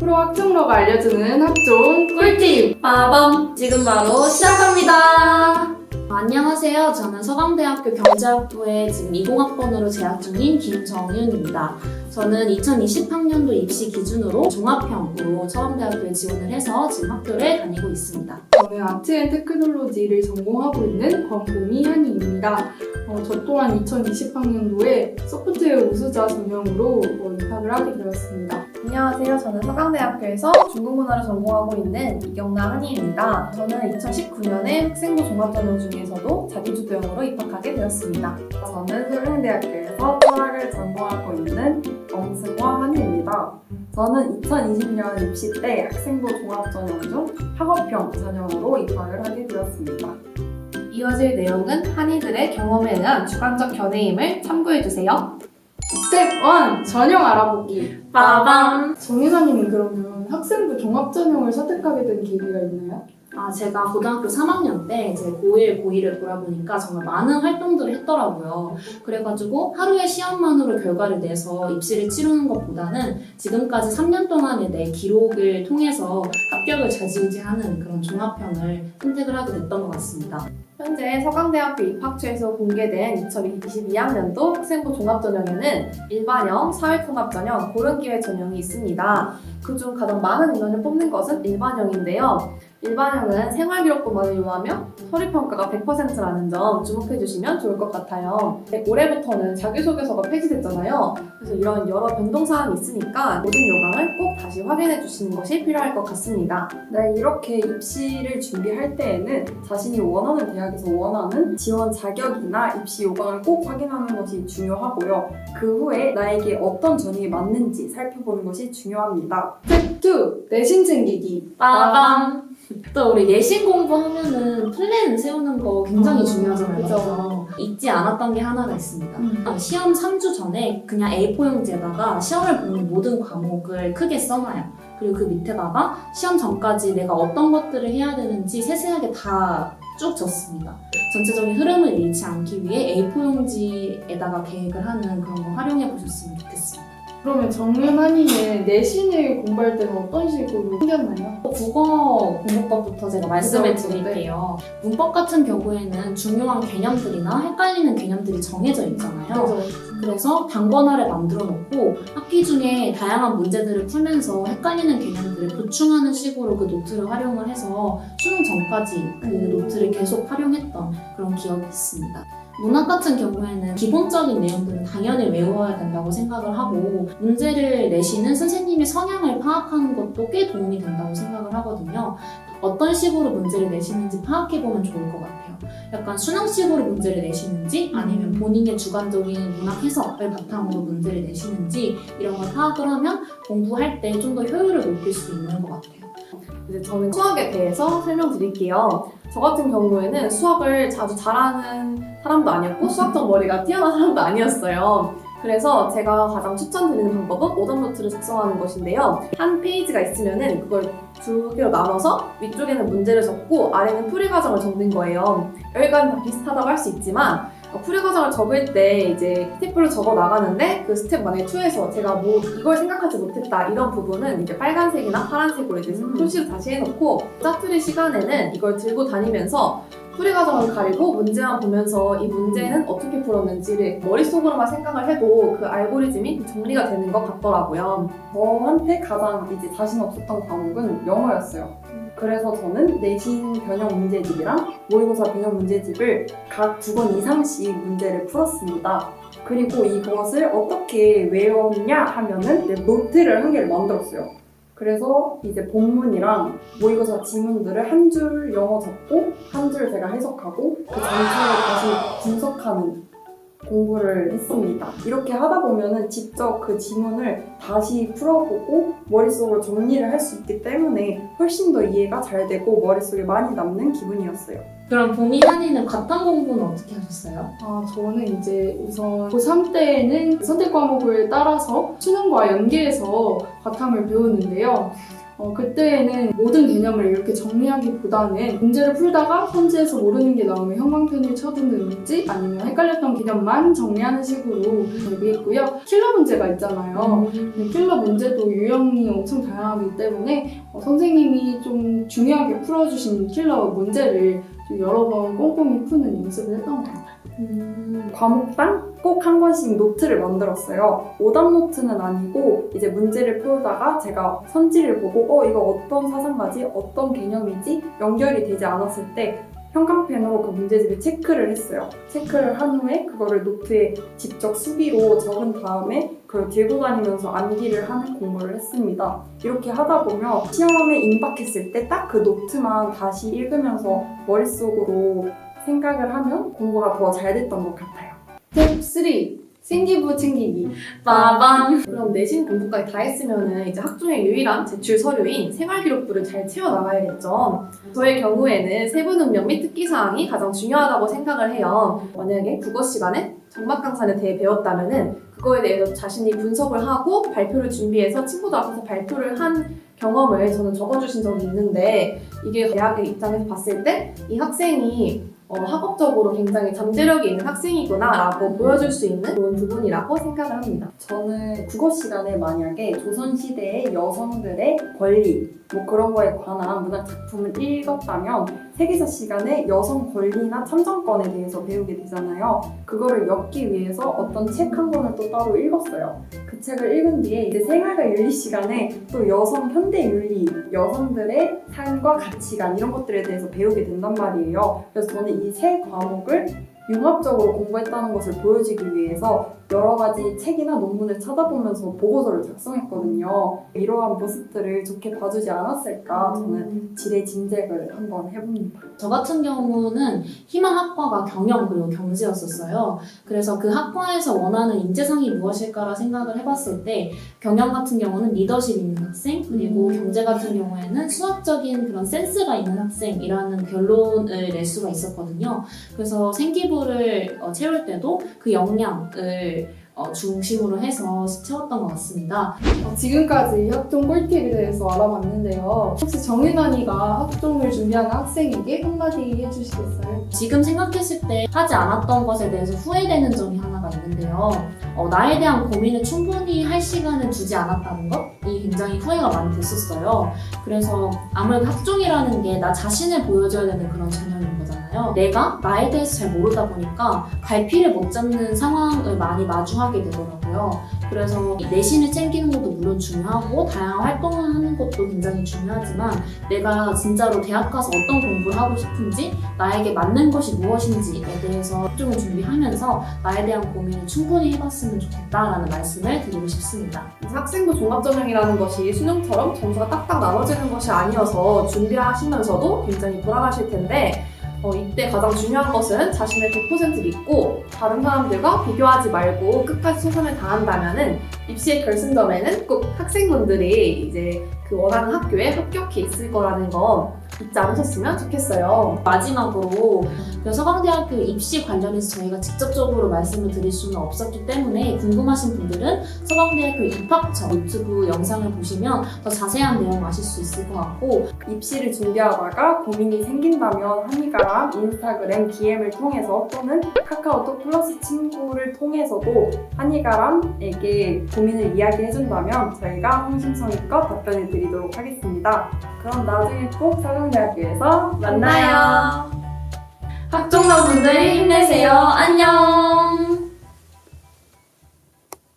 프로 학종러가 알려주는 학종 꿀팁! 빠밤! 지금 바로 시작합니다. 안녕하세요. 저는 서강대학교 경제학부에 지금 20학번으로 재학 중인 김정윤입니다. 저는 2020학년도 입시 기준으로 종합형으로 서강대학교에 지원을 해서 지금 학교를 다니고 있습니다. 저는 아트 앤 테크놀로지를 전공하고 있는 권보미 한이입니다. 어, 저 또한 2020학년도에 소프트웨어 우수자 전형으로 어, 입학을 하게 되었습니다. 안녕하세요. 저는 서강대학교에서 중국문화를 전공하고 있는 이경나 한이입니다. 저는 2019년에 학생부 종합전형 중에서도 자기주도형으로 입학하게 되었습니다. 저는 서강대학교에서 철학을 전공하고 있는 엄승화 한입니다. 저는 2020년 입시 때 학생부 종합전형 중 학업형 전형으로 입학을 하게 되었습니다. 이어질 내용은 한이들의 경험에 의한 주관적 견해임을 참고해주세요. 스텝 1! 전형 알아보기! 빠밤! 정혜사님은 그러면 학생부 종합전형을 선택하게 된 계기가 있나요? 아, 제가 고등학교 3학년 때 이제 고1, 고2를 돌아보니까 정말 많은 활동들을 했더라고요. 그래가지고 하루의 시험만으로 결과를 내서 입시를 치르는 것보다는 지금까지 3년 동안의 내 기록을 통해서 합격을 좌지우지하는 그런 종합형을 선택을 하게 됐던 것 같습니다. 현재 서강대학교 입학처에서 공개된 2022학년도 학생부 종합전형에는 일반형, 사회통합전형, 고른기회 전형이 있습니다. 그중 가장 많은 인원을 뽑는 것은 일반형인데요. 일반형은 생활기록부만을 요하며 서류평가가 100%라는 점 주목해 주시면 좋을 것 같아요. 네, 올해부터는 자기소개서가 폐지됐잖아요. 그래서 이런 여러 변동사항이 있으니까 모든 요강을 꼭 다시 확인해 주시는 것이 필요할 것 같습니다. 네, 이렇게 입시를 준비할 때에는 자신이 원하는 대학 에서 원하는 지원 자격이나 입시 요강을 꼭 확인하는 것이 중요하고요. 그 후에 나에게 어떤 전형이 맞는지 살펴보는 것이 중요합니다. 스텝 2! 내신 챙기기! 빠밤! 또 우리 내신 공부하면은 플랜 세우는 거 굉장히 음, 중요하잖아요. 그죠. 잊지 않았던 게 하나가 있습니다. 음. 아, 시험 3주 전에 그냥 A4용지에다가 시험을 보는 모든 과목을 크게 써놔요. 그리고 그 밑에다가 시험 전까지 내가 어떤 것들을 해야 되는지 세세하게 다 쭉 적습니다. 전체적인 흐름을 잃지 않기 위해 A4용지에다가 계획을 하는 그런 거 활용해 보셨으면 좋겠습니다. 그러면 정윤한이는 내신을 공부할 때는 어떤 식으로 생겼나요? 국어 공부법부터 제가 말씀을 드릴게요. 문법 같은 경우에는 중요한 개념들이나 헷갈리는 개념들이 정해져 있잖아요. 그래서 단권화를 만들어 놓고 학기 중에 다양한 문제들을 풀면서 헷갈리는 개념들을 보충하는 식으로 그 노트를 활용을 해서 수능 전까지 그 노트를 계속 활용했던 그런 기억이 있습니다. 문학 같은 경우에는 기본적인 내용들은 당연히 외워야 된다고 생각을 하고 문제를 내시는 선생님의 성향을 파악하는 것도 꽤 도움이 된다고 생각을 하거든요. 어떤 식으로 문제를 내시는지 파악해보면 좋을 것 같아요. 약간 수능식으로 문제를 내시는지 아니면 본인의 주관적인 문학 해석을 바탕으로 문제를 내시는지 이런 걸 파악을 하면 공부할 때 좀 더 효율을 높일 수 있는 것 같아요. 이제 저는 수학에 대해서 설명드릴게요. 저 같은 경우에는 수학을 자주 잘하는 사람도 아니었고 수학적 머리가 뛰어난 사람도 아니었어요. 그래서 제가 가장 추천드리는 방법은 오답 노트를 작성하는 것인데요. 한 페이지가 있으면은 그걸 두 개로 나눠서 위쪽에는 문제를 적고 아래는 풀이 과정을 적는 거예요. 여기까지는 다 비슷하다고 할 수 있지만 어, 풀이 과정을 적을 때 이제 스텝으로 적어 나가는데 그 스텝 만약에 2에서 제가 뭐 이걸 생각하지 못했다 이런 부분은 이제 빨간색이나 파란색으로 이제 음. 표시를 다시 해놓고 짜투리 시간에는 이걸 들고 다니면서 풀이 과정을 가리고 문제만 보면서 이 문제는 어떻게 풀었는지를 머릿속으로만 생각을 해도 그 알고리즘이 정리가 되는 것 같더라고요. 저한테 가장 이제 자신 없었던 과목은 영어였어요. 그래서 저는 내신 변형 문제집이랑 모의고사 변형 문제집을 각두권 이상씩 문제를 풀었습니다. 그리고 이것을 어떻게 외웠냐 하면은 내 노트를 한 개를 만들었어요. 그래서 이제 본문이랑 모의고사 지문들을 한 줄 영어 적고 한 줄 제가 해석하고 그 전체를 다시 분석하는 공부를 했습니다. 이렇게 하다 보면은 직접 그 지문을 다시 풀어보고 머릿속으로 정리를 할 수 있기 때문에 훨씬 더 이해가 잘 되고 머릿속에 많이 남는 기분이었어요. 그럼 봄이 한이는 과탐 공부는 어떻게 하셨어요? 아, 저는 이제 우선 고3 때에는 선택 과목을 따라서 수능과 연계해서 과탐을 배웠는데요. 어, 그때에는 모든 개념을 이렇게 정리하기보다는 문제를 풀다가 선지에서 모르는 게 나오면 형광펜을 쳐두는지 아니면 헷갈렸던 개념만 정리하는 식으로 대비했고요. 킬러 문제가 있잖아요. 근데 킬러 문제도 유형이 엄청 다양하기 때문에 어, 선생님이 좀 중요하게 풀어주신 킬러 문제를 좀 여러 번 꼼꼼히 푸는 연습을 했던 것 같아요. 과목당 꼭 한 권씩 노트를 만들었어요. 오답 노트는 아니고 이제 문제를 풀다가 제가 선지를 보고 어 이거 어떤 사상가지 어떤 개념이지 연결이 되지 않았을 때 형광펜으로 그 문제집을 체크를 했어요. 체크를 한 후에 그거를 노트에 직접 수비로 적은 다음에 그걸 들고 다니면서 암기를 하는 공부를 했습니다. 이렇게 하다 보면 시험에 임박했을 때 딱 그 노트만 다시 읽으면서 머릿속으로 생각을 하면 공부가 더 잘 됐던 것 같아요. 스텝 3. 생기부 챙기기. 빠밤. 그럼 내신 공부까지 다 했으면은 이제 학종의 유일한 제출 서류인 생활기록부를 잘 채워 나가야겠죠. 저의 경우에는 세부 능력 및 특기사항이 가장 중요하다고 생각을 해요. 만약에 국어 시간에 정막 강산에 대해 배웠다면은 그거에 대해서 자신이 분석을 하고 발표를 준비해서 친구들 앞에서 발표를 한 경험을 저는 적어주신 적이 있는데 이게 대학의 입장에서 봤을 때 이 학생이 어, 학업적으로 굉장히 잠재력이 있는 학생이구나라고 보여줄 수 있는 좋은 부분이라고 생각을 합니다. 저는 국어 시간에 만약에 조선시대의 여성들의 권리 뭐 그런 거에 관한 문학 작품을 읽었다면 세계사 시간에 여성 권리나 참정권에 대해서 배우게 되잖아요. 그거를 엮기 위해서 어떤 책 한 권을 또 따로 읽었어요. 그 책을 읽은 뒤에 이제 생활과 윤리 시간에 또 여성 현대 윤리, 여성들의 삶과 가치관 이런 것들에 대해서 배우게 된단 말이에요. 그래서 저는 이 세 과목을 융합적으로 공부했다는 것을 보여주기 위해서 여러 가지 책이나 논문을 찾아보면서 보고서를 작성했거든요. 이러한 모습들을 좋게 봐주지 않았을까 저는 지레짐작을 한번 해봅니다. 저 같은 경우는 희망 학과가 경영 그리고 경제였었어요. 그래서 그 학과에서 원하는 인재상이 무엇일까라 생각을 해봤을 때 경영 같은 경우는 리더십 있는 학생 그리고 경제 같은 경우에는 수학적인 그런 센스가 있는 학생이라는 결론을 낼 수가 있었거든요. 그래서 생기부를 어, 채울 때도 그 역량을 어, 중심으로 해서 채웠던 것 같습니다. 어, 지금까지 학종 꿀팁에 대해서 알아봤는데요. 혹시 정윤환이가 학종을 준비하는 학생에게 한마디 해주시겠어요? 지금 생각했을 때 하지 않았던 것에 대해서 후회되는 점이 하나가 있는데요. 어, 나에 대한 고민을 충분히 할 시간을 두지 않았다는 것 이 굉장히 후회가 많이 됐었어요. 그래서 아무래도 학종이라는 게 나 자신을 보여줘야 되는 그런 전형인 거잖아요. 내가 나에 대해서 잘 모르다 보니까 갈피를 못 잡는 상황을 많이 마주하게 되더라고요. 그래서 내신을 챙기는 것도 물론 중요하고 다양한 활동을 하는 것도 굉장히 중요하지만 내가 진짜로 대학 가서 어떤 공부를 하고 싶은지 나에게 맞는 것이 무엇인지에 대해서 학종을 준비하면서 나에 대한 고민을 충분히 해봤으면 좋겠다라는 말씀을 드리고 싶습니다. 학생부 종합전형이라는 것이 수능처럼 점수가 딱딱 나눠지는 것이 아니어서 준비하시면서도 굉장히 돌아가실 텐데 어, 이때 가장 중요한 것은 자신을 100% 믿고 다른 사람들과 비교하지 말고 끝까지 최선을 다한다면은 입시의 결승점에는 꼭 학생분들이 이제 그 원하는 학교에 합격해 있을 거라는 거 잊지 않으셨으면 좋겠어요. 마지막으로 그 서강대학교 입시 관련해서 저희가 직접적으로 말씀을 드릴 수는 없었기 때문에 궁금하신 분들은 서강대학교 입학처 유튜브 영상을 보시면 더 자세한 내용 아실 수 있을 것 같고 입시를 준비하다가 고민이 생긴다면 한이가랑 인스타그램 DM을 통해서 또는 카카오톡 플러스 친구를 통해서도 한이가람에게 고민을 이야기해준다면 저희가 성심성의껏 답변을 드리도록 하겠습니다. 그럼 나중에 꼭 서강대학교에서 만나요. 학종러분들 힘내세요. 안녕.